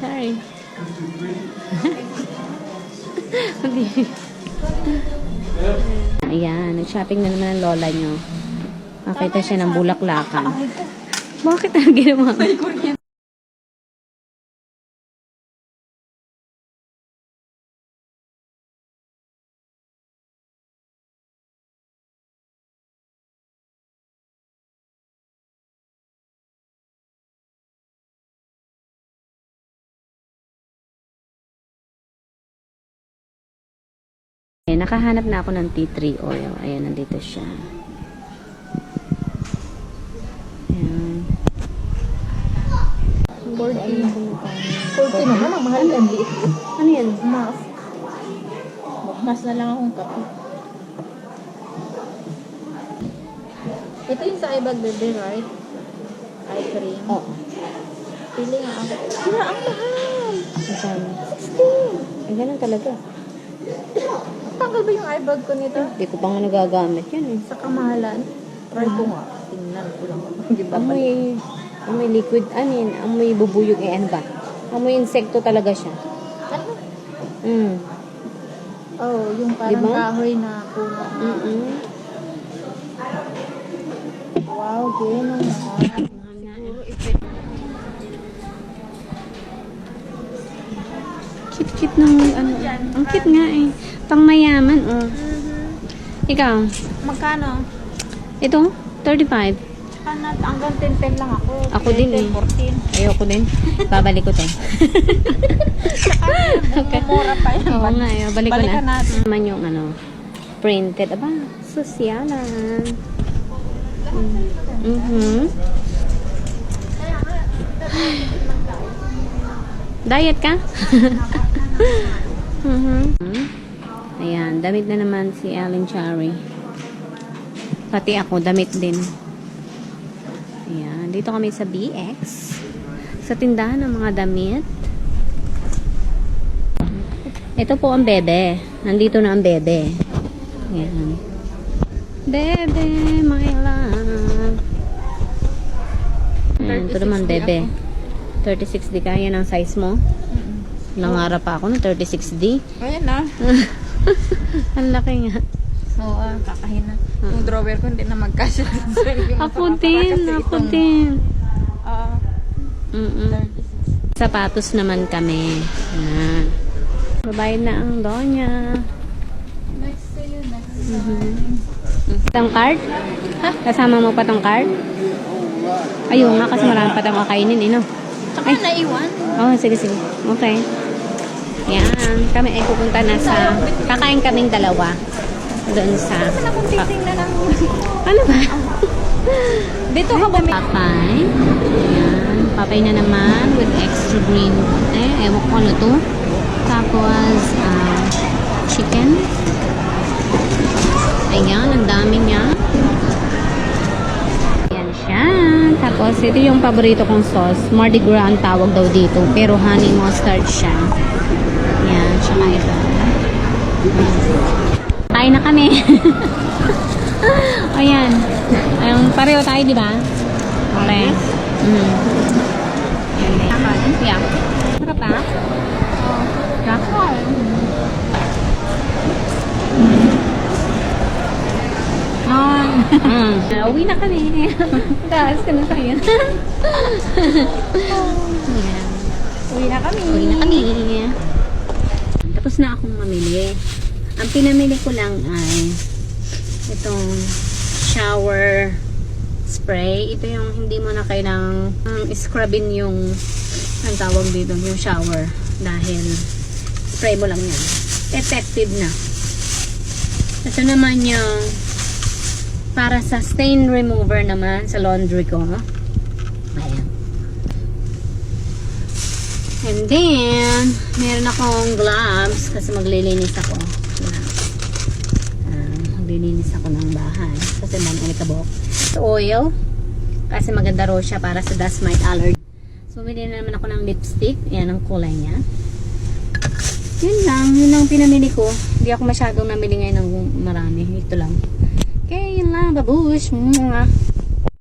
Sorry. Ayan, nag-shopping na naman ang lola nyo. Nakita siya ng bulaklakan. Bakit ang ginawa? Eh, nakahanap na ako ng tea tree oil. Ayan, nandito siya. Ayan. 40. 40 naman, ang mahal ang liit. Ano yan? Mas. Mas na lang akong kape. Ito yung sa ibag bebe, right? Eye cream. Oo. Pili nga ako. Sira, ang mahal. Magkano? 16. Ay, ganun talaga. Tanggal ba yung eye bag ko nito? Hindi ko pa nga nagagamit yan eh. Sa kamahalan. Try ko nga. Tingnan ko lang. Hindi ba Amoy, amoy liquid, ano yun? Amoy bubuyog, eh ano ba? Amoy insekto talaga siya. Ano? Mm. Oh, yung parang Diba? kahoy na puno. Mm-mm. Wow, ganun mahal. Cute-cute ng ano. Ang cute nga eh. Pang mayaman, oh. Ikaw, Magkano? ito, 35. Ano, hanggang 10-10 lang ako. Ako din eh. 14. Ayoko din. Babalik ko tayo. Okay. Mura pa yan. Oo nga, eh. balik ko Balikan na. natin. Naman yung ano, printed. Aba, sosyalan. Mm-hmm. Diet ka? mm-hmm. Ayan, damit na naman si Alan Cherry. Pati ako, damit din. Ayan, dito kami sa BX. Sa tindahan ng mga damit. Ito po ang bebe. Nandito na ang bebe. Ayan. Bebe, my love. Ayan, ito 36 naman bebe. 36D ka. Yan ang size mo. Nangarap pa ako ng 36D. Ayan na. ang laki nga. Oo, ah, kakahina. Yung drawer ko hindi na magkasya. Ako din, ako din. Ah. 36. Sapatos naman kami. Ayan. Babayad na ang donya. Next to you, next to Mhm. Itong card? Kasama mo pa tong card? Ayun nga, kasi marami pa tayong kakainin, eh, no? Tsaka naiwan. Oh, sige, sige. Okay. Yan. Kami ay pupunta na sa... Kakain kaming dalawa. Doon sa... Saan akong titingnan ng... Ano ba? Dito ka ba? Papay. Ayan. Papay na naman with extra green. Eh, ewan ko ano to. Tapos, ah, chicken. Ayan, ang dami niya. Ayan siya. Tapos, ito yung paborito kong sauce. Mardi Gras ang tawag daw dito. Pero honey mustard siya. Ayan, tsaka ito. Kain na kami. Ayan. Ayun, pareho tayo, di ba? Okay. Mm. Ayan, eh. Yeah. Sarap ba? Sarap. Ah. Mm. Uwi na kami. Taas ka na tayo. Ayan. Uwi na kami. Uwi na kami. Tapos na akong mamili. Ang pinamili ko lang ay itong shower spray. Ito yung hindi mo na kailangang um, scrubbin yung ang tawag dito, yung shower. Dahil spray mo lang yan. Effective na. Ito naman yung para sa stain remover naman sa laundry ko. Ayan. And then, meron akong gloves kasi maglilinis ako. Ah, maglilinis ako ng bahay kasi man alikabok. So, oil. Kasi maganda raw siya para sa dust mite allergy. So, bili na naman ako ng lipstick. Yan ang kulay niya. Yun lang. Yun lang pinamili ko. Hindi ako masyadong namili ngayon ng marami. Ito lang. Okay, yun lang. Babush. Mwah.